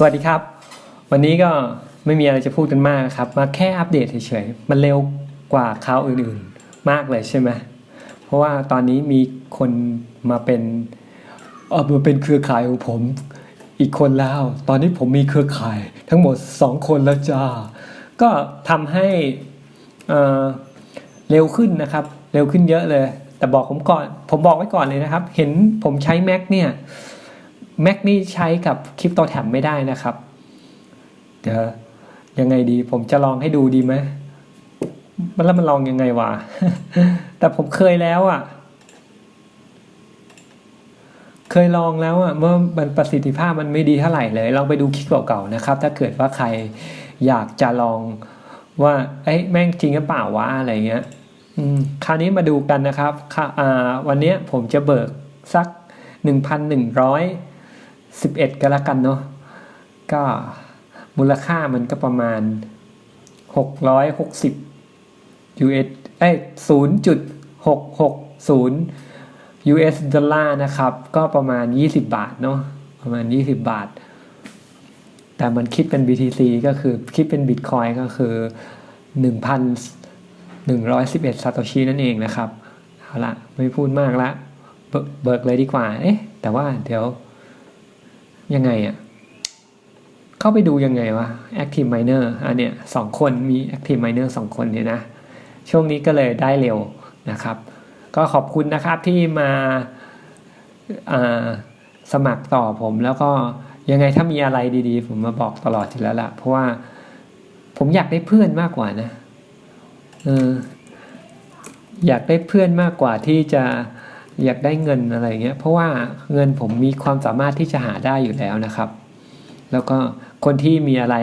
สวัสดีครับ วันนี้ก็ไม่มีอะไรจะพูดกันมากครับ มาแค่อัปเดตเฉยๆ มันเร็วกว่าคราวอื่นๆ มากเลยใช่ไหมเพราะว่าตอนนี้มีคนมาเป็นเออมาเป็นเครือข่ายของผมอีกคนแล้ว ตอนนี้ผมมีเครือข่ายทั้งหมด 2 คนแล้วจ้า ก็ทำให้เอ่อเร็วขึ้นนะครับ เร็วขึ้นเยอะเลย แต่บอกผมก่อน ผมบอกไว้ก่อนเลยนะครับ เห็นผมใช้ Mac เนี่ย Mac นี่ใช้กับคริปโตแท็บไม่ได้นะครับ เดี๋ยวยังไงดีผมจะลองให้ดูดีไหมมันแล้วมันลองยังไงวะ แต่ผมเคยแล้วอะ เคยลองแล้วอะเมื่อมันประสิทธิภาพมันไม่ดีเท่าไหร่เลย ลองไปดูคลิปเก่าๆนะครับ ถ้าเกิดว่าใครอยากจะลองว่าเอ้ยแม่งจริงหรือเปล่าวะอะไรเงี้ยอืมคราวนี้มาดูกันนะครับค่ะวันนี้ผมจะเบิกสัก 11 ก็แล้วกันเนาะก็มูลค่ามันก็ประมาณ 660 US เอ้ย0.660 US ดอลลาร์นะครับ ก็ประมาณ 20 บาทเนาะประมาณ 20 บาท แต่มันคิดเป็น BTC ก็คือคิดเป็น Bitcoin ก็คือ 1,111ซาโตชินั่นเองนะครับ เอาละไม่พูดมากละเบิกเบิกเลยดีกว่า เอ๊ะ แต่ว่าเดี๋ยว ยังไงอะเข้าไปดูยังไงวะ Active Miner อันเนี้ยสองคนมี Active Miner สองคนเนี่ยนะ ช่วงนี้ก็เลยได้เร็วนะครับ ก็ขอบคุณนะครับที่มาาสมัครต่อผมแล้วก็ยังไงถ้ามีอะไรดีๆ ผมมาบอกตลอดอยู่แล้วล่ะ เพราะว่าผมอยากได้เพื่อนมากกว่านะเอออยากได้เพื่อนมากกว่าที่จะ อยากได้เงินอะไรเงี้ยเพราะว่าเงินผมมีความสามารถที่จะหาได้อยู่แล้วนะครับ แล้วก็คนที่มีอะไร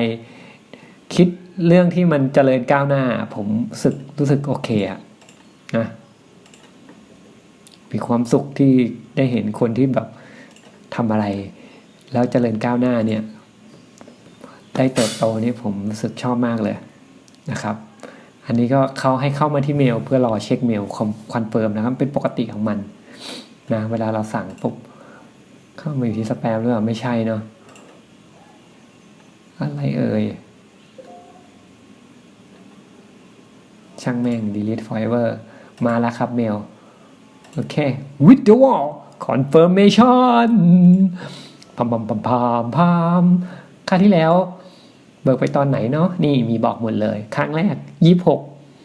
คิดเรื่องที่มันเจริญก้าวหน้า ผมรู้สึกรู้สึกโอเคอะนะมีความสุขที่ได้เห็นคนที่แบบทำอะไร แล้วเจริญก้าวหน้าเนี่ย ได้เติบโตนี่ผมรู้สึกชอบมากเลยนะครับ อันนี้ก็เขาให้เข้ามาที่เมลเพื่อรอเช็คเมลคอมคอนเฟิร์มนะครับ เป็นปกติของมัน นะเวลาเราสั่งปุ๊บเข้ามาอยู่ที่สแปมหรือเปล่าไม่ใช่เนาะอะไรเอ่ย ช่างแม่ง delete forever มาแล้วครับเมล โอเค withdrawal confirmation พามพามพามพามพามครั้งที่แล้ว เบิกไปตอนไหนเนาะนี่มีบอกหมดเลย ครั้งแรก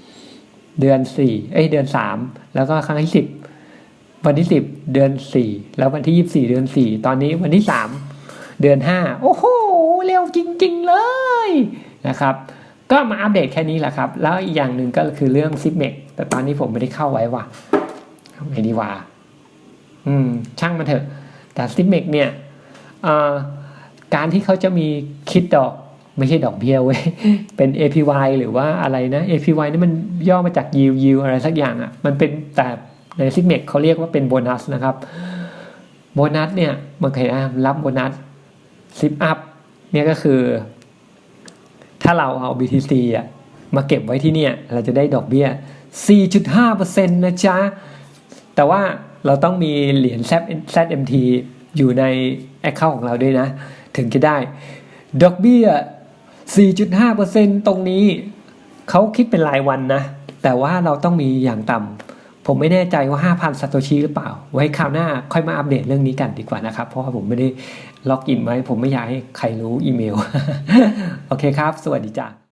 26 เดือน 4 เอ้ยเดือน 3 แล้วก็ครั้งที่ 10 วันที่10เดือน4แล้ววันที่24เดือน4ตอนนี้วันที่3เดือน5โอ้โหเร็วจริง ๆ เลยนะครับ ก็มาอัปเดตแค่นี้แหละครับ แล้วอีกอย่างหนึ่งก็คือเรื่องซิปเมกแต่ตอนนี้ผมไม่ได้เข้าไว้ว่ะทำไงดีวะอืม ช่างมันเถอะ แต่ซิปเมกเนี่ยการที่เขาจะมีคิดดอกไม่ใช่ดอกเบี้ยเว้ย เป็น APY หรือว่าอะไรนะ APY นี่มันย่อมาจาก yield yield อะไรสักอย่างอะ่ะ มันเป็นแต่ ในซิกเมกเขาเรียกว่าเป็นโบนัสนะครับโบนัสเนี่ยมันเคยนะรับโบนัสซิปอัพเนี่ยก็คือ ถ้าเราเอา BTC อะมาเก็บไว้ที่เนี่ยเราจะได้ดอกเบี้ย 4.5%นะจ๊ะ แต่ว่าเราต้องมีเหรียญ ZMT อยู่ใน Account ของเราด้วยนะ ถึงจะได้ ดอกเบี้ย 4.5%ตรงนี้ เขาคิดเป็นรายวันนะ แต่ว่าเราต้องมีอย่างต่ำ ผมไม่แน่ใจว่า 5,000 สโตชิหรือเปล่า ไว้คราวหน้าค่อยมาอัปเดตเรื่องนี้กันดีกว่านะครับ เพราะว่าผมไม่ได้ล็อกอินไว้ ผมไม่อยากให้ใครรู้อีเมล โอเคครับ สวัสดีจ้า